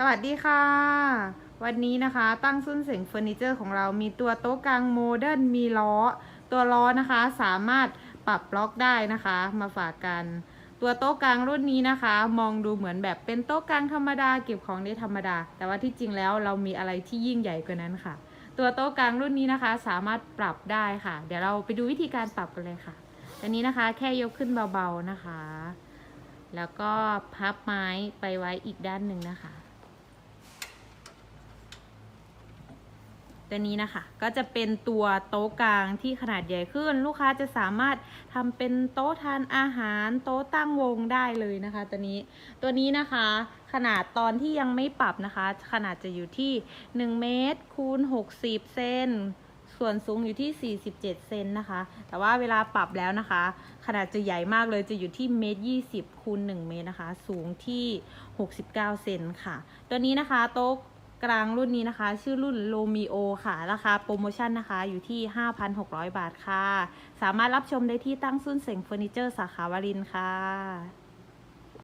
สวัสดีค่ะ วันนี้นะคะตั้งซุนเสงเฟอร์นิเจอร์ของเรามีตัวโต๊ะกลางโมเดิร์นมีล้อ ตัวล้อนะคะสามารถปรับล็อกได้นะคะมาฝากกัน ตัวโต๊ะกลางรุ่นนี้นะคะ มองดูเหมือนแบบเป็นโต๊ะกลางธรรมดาเก็บของได้ธรรมดา แต่ว่าที่จริงแล้วเรามีอะไรที่ยิ่งใหญ่กว่านั้นค่ะ ตัวโต๊ะกลางรุ่นนี้นะคะ สามารถปรับได้ค่ะ เดี๋ยวเราไปดูวิธีการปรับกันเลยค่ะอันนี้นะคะแค่ยกขึ้นเบาๆนะคะ แล้วก็พับไม้ไปไว้อีกด้านหนึ่งนะคะ ตัวนี้นะคะ ก็จะเป็นตัวโต๊ะกลางที่ขนาดใหญ่ขึ้น ลูกค้าจะสามารถทำเป็นโต๊ะทานอาหาร โต๊ะตั้งวงได้เลยนะคะ ตัวนี้ตัวนี้นะคะ ขนาดตอนที่ยังไม่ปรับนะคะ ขนาดจะอยู่ที่ 1 เมตรคูณ60 เซนส่วนสูงอยู่ที่ 47 เซนนะคะ แต่ว่าเวลาปรับแล้วนะคะ ขนาดจะใหญ่มากเลยจะอยู่ที่เมตร20คูณ1เมตรนะคะ สูงที่ 69 เซนค่ะ ตัวนี้นะคะโต๊ะ กลางรุ่นนี้นะคะ ชื่อรุ่นโลมิโอค่ะ ราคาโปรโมชั่นนะคะ อยู่ที่ 5,600 บาทค่ะ สามารถรับชมได้ที่ตั้งซุนเสงเฟอร์นิเจอร์สาขาวารินค่ะ